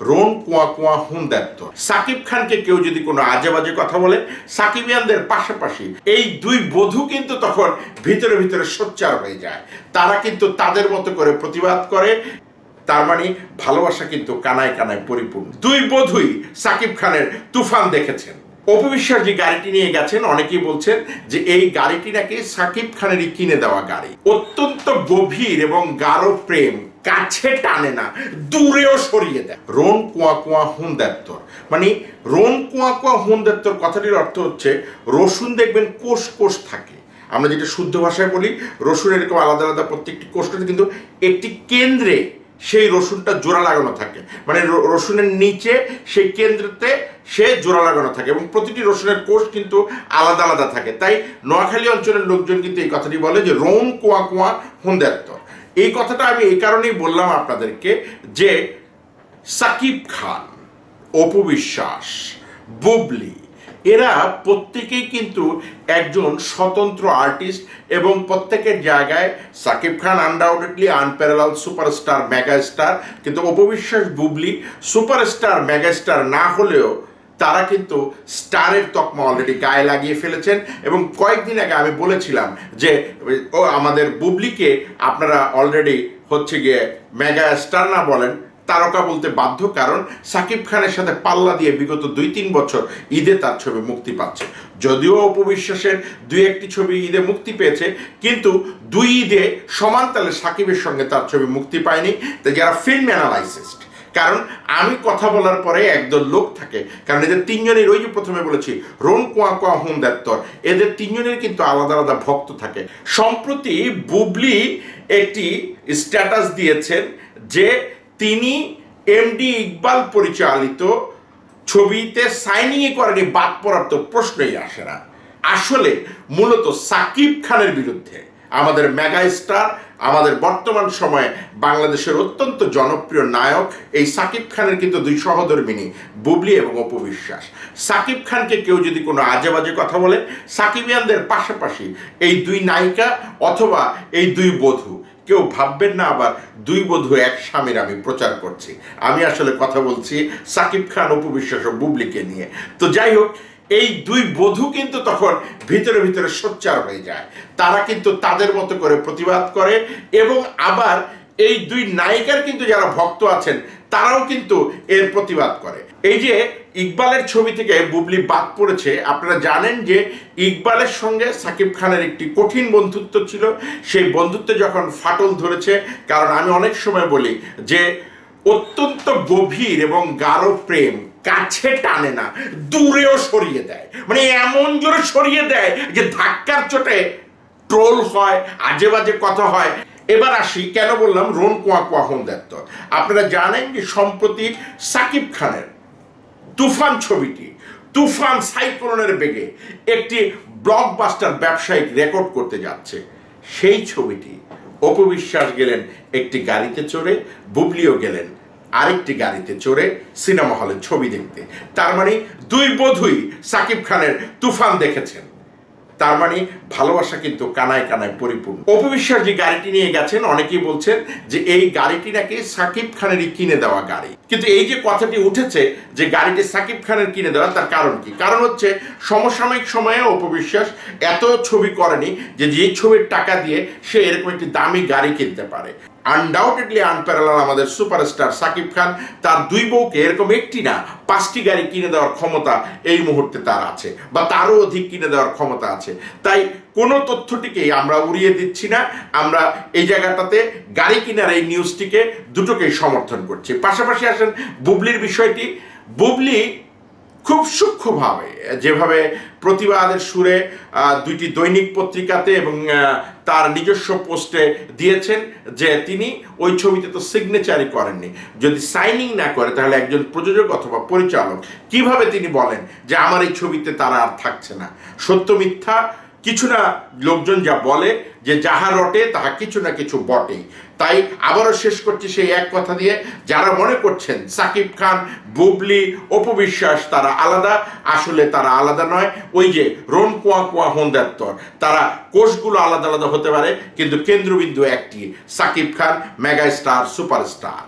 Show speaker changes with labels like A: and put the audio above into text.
A: রোন কুয়া কুয়া হুন্দাত্ত সাকিব খানকে কেউ যদি কোনো আজে বাজে কথা বলে, সাকিবিয়ানদের পাশাপাশি এই দুই বধূ কিন্তু তখন ভিতরে ভিতরে সোচ্চার হয়ে যায়। তারা কিন্তু তাদের মতো করে প্রতিবাদ করে, তার মানে ভালোবাসা কিন্তু কানায় কানায় পরিপূর্ণ। দুই বধুই সাকিব খানের তুফান দেখেছেন। অপবিশ্বাস যে গাড়িটি নিয়ে গেছেন, অনেকেই বলছেন যে এই গাড়িটি নাকি সাকিব খানেরই কিনে দেওয়া গাড়ি। অত্যন্ত গভীর এবং গাঢ় প্রেম কাছে টানে না, দূরেও সরিয়ে দেয়। রোন কুয়া কুয়া হুন দেত্তর মানে রোন কুয়া কুয়া হুন দেত্তর কথাটির অর্থ হচ্ছে, রসুন দেখবেন কোষ কোষ থাকে। আমরা যেটা শুদ্ধ ভাষায় বলি রসুন এরকম আলাদা আলাদা প্রত্যেকটি কোষটা কিন্তু একটি কেন্দ্রে সেই রসুনটা জোড়া লাগানো থাকে। মানে রসুনের নিচে সেই কেন্দ্রতে সে জোড়া লাগানো থাকে এবং প্রতিটি রসুনের কোষ কিন্তু আলাদা আলাদা থাকে। তাই নোয়াখালী অঞ্চলের লোকজন কিন্তু এই কথাটি বলে যে রোম কোয়া কোয়া হুন্দাত্ত এই কথাটা আমি এই কারণেই বললাম আপনাদেরকে যে সাকিব খান, অপু বিশ্বাস, বুবলি, এরা প্রত্যেকেই কিন্তু একজন স্বতন্ত্র আর্টিস্ট এবং প্রত্যেকের জায়গায় Shakib Khan undoubtedly unparallel superstar megastar কিন্তু অপবিশ্বাস বুবলি সুপারস্টার মেগাস্টার না হলেও তারা কিন্তু স্টারের তকমা অলরেডি গায়ে লাগিয়ে ফেলেছেন এবং কয়েকদিন আগে আমি বলেছিলাম যে, ও আমাদের বুবলিকে আপনারা অলরেডি হচ্ছে গিয়ে মেগা স্টার না বলেন, তারকা বলতে বাধ্য, কারণ সাকিব খানের সাথে পাল্লা দিয়ে বিগত দুই তিন বছর ঈদে তার ছবি মুক্তি পাচ্ছে। যদিও অপবিশ্বাসের দুই একটি ছবি ঈদে মুক্তি পেয়েছে, কিন্তু দুই ঈদে সমান তালে সাকিবের সঙ্গে তার ছবি মুক্তি পায়নি। তাই যারা ফিল্ম অ্যানালাইসিস্ট কারণ আমি কথা বলার পরে একদল লোক থাকে। কারণ এদের তিনজনের ওই যে প্রথমে বলেছি, রোন কোয়া কোয়া হুন দেত্তর এদের তিনজনের কিন্তু আলাদা আলাদা ভক্ত থাকে। সম্প্রতি বুবলি একটি স্ট্যাটাস দিয়েছেন যে তিনি এমডি ইকবাল পরিচালিত ছবিতে সাইনিংই করেনি, বাদ পড়ার তো প্রশ্নই আসে না। আসলে মূলত সাকিব খানের বিরুদ্ধে আমাদের মেগা স্টার আমাদের বর্তমান সময়ে বাংলাদেশের অত্যন্ত জনপ্রিয় নায়ক এই সাকিব খানের কিন্তু দুই সহধর্মিনী, বুবলি এবং অপবিশ্বাস সাকিব খানকে কেউ যদি কোনো আজে বাজে কথা বলে, সাকিবিয়ানদের পাশাপাশি এই দুই নায়িকা অথবা এই দুই বধূ, কেউ ভাববেন না আবার দুই বধূ এক স্বামীর আমি প্রচার করছি। আমি আসলে কথা বলছি সাকিব খান অপবিশ্বাস ও বুবলিকে নিয়ে। তো যাই হোক এই দুই বধূ কিন্তু তখন ভিতরে ভিতরে সোচ্চার হয়ে যায়। তারা কিন্তু তাদের মতো করে প্রতিবাদ করে এবং আবার এই দুই নায়িকার কিন্তু যারা ভক্ত আছেন, তারাও কিন্তু এর প্রতিবাদ করে। এই যে ইকবালের ছবি থেকে বুবলি বাদ পড়েছে, আপনারা জানেন যে ইকবালের সঙ্গে সাকিব খানের একটি কঠিন বন্ধুত্ব ছিল। সেই বন্ধুত্বে যখন ফাটল ধরেছে, কারণ আমি অনেক সময় বলি যে অত্যন্ত গভীর এবং গাঢ় প্রেম কাছে টানে না, দূরেও সরিয়ে দেয়। মানে এমন জোরে সরিয়ে দেয় যে ধাক্কার চোটে ট্রোল হয়, আজে বাজে কথা হয়। এবার আসি, কেন বললাম রোন কোয়া কোয়া হোম দত্ত আপনারা জানেন যে সম্প্রতি সাকিব খানের তুফান ছবিটি, তুফান সাইক্লোনের বেগে একটি ব্লকবাস্টার ব্যবসায়িক রেকর্ড করতে যাচ্ছে। সেই ছবিটি অপবিশ্বাস গেলেন একটি গাড়িতে চড়ে, বুবলিও গেলেন আরেকটি গাড়িতে চড়ে সিনেমা হলে ছবি দেখতে। তার মানে দুই বধুই সাকিব খানের তুফান দেখেছেন। তার মানে ভালোবাসা কিন্তু কানায় কানায় পরিপূর্ণ। অপবিশ্বাস যে গাড়িটি নিয়ে গেছেন, অনেকেই বলছেন যে এই গাড়িটি নাকি সাকিব খানেরই কিনে দেওয়া গাড়ি। কিন্তু এই যে কথাটি উঠেছে যে গাড়িটি সাকিব খানের কিনে দেওয়া, তার কারণ কি? কারণ হচ্ছে সমসাময়িক সময়ে অপবিশ্বাস এত ছবি করেনি যে যে ছবির টাকা দিয়ে সে এরকম একটি দামি গাড়ি কিনতে পারে। আনডাউটেডলি আনপ্যারালাল আমাদের সুপারস্টার সাকিব খান, তার দুই বউকে এরকম একটি না, পাঁচটি গাড়ি কিনে দেওয়ার ক্ষমতা এই মুহূর্তে তার আছে, বা তারও অধিক কিনে দেওয়ার ক্ষমতা আছে। তাই কোনো তথ্যটিকেই আমরা উড়িয়ে দিচ্ছি না, আমরা এই জায়গাটাতে গাড়ি কেনার এই নিউজটিকে দুটোকেই সমর্থন করছি। পাশাপাশি আসেন বুবলির বিষয়টি। বুবলি খুব সূক্ষ্মভাবে, যেভাবে প্রতিবাদের সুরে দুইটি দৈনিক পত্রিকাতে এবং তার নিজস্ব পোস্টে দিয়েছেন যে তিনি ওই ছবিতে তো সিগনেচারই করেননি। যদি সাইনিং না করে, তাহলে একজন প্রযোজক অথবা পরিচালক কীভাবে তিনি বলেন যে আমার এই ছবিতে তারা আর থাকছে না? সত্য মিথ্যা কিছু না লোকজন যা বলে যে যাহা রটে, তাহা কিছু না কিছু বটে তাই আবারও শেষ করছি সেই এক কথা দিয়ে, যারা মনে করছেন সাকিব খান, বুবলি অপবিশ্বাস তারা আলাদা, আসলে তারা আলাদা নয়। ওই যে রোন কুয়া কোয়া হোন্দাত্তর তারা কোষগুলো আলাদা আলাদা হতে পারে, কিন্তু কেন্দ্রবিন্দু একটি, Shakib Khan, mega star, superstar.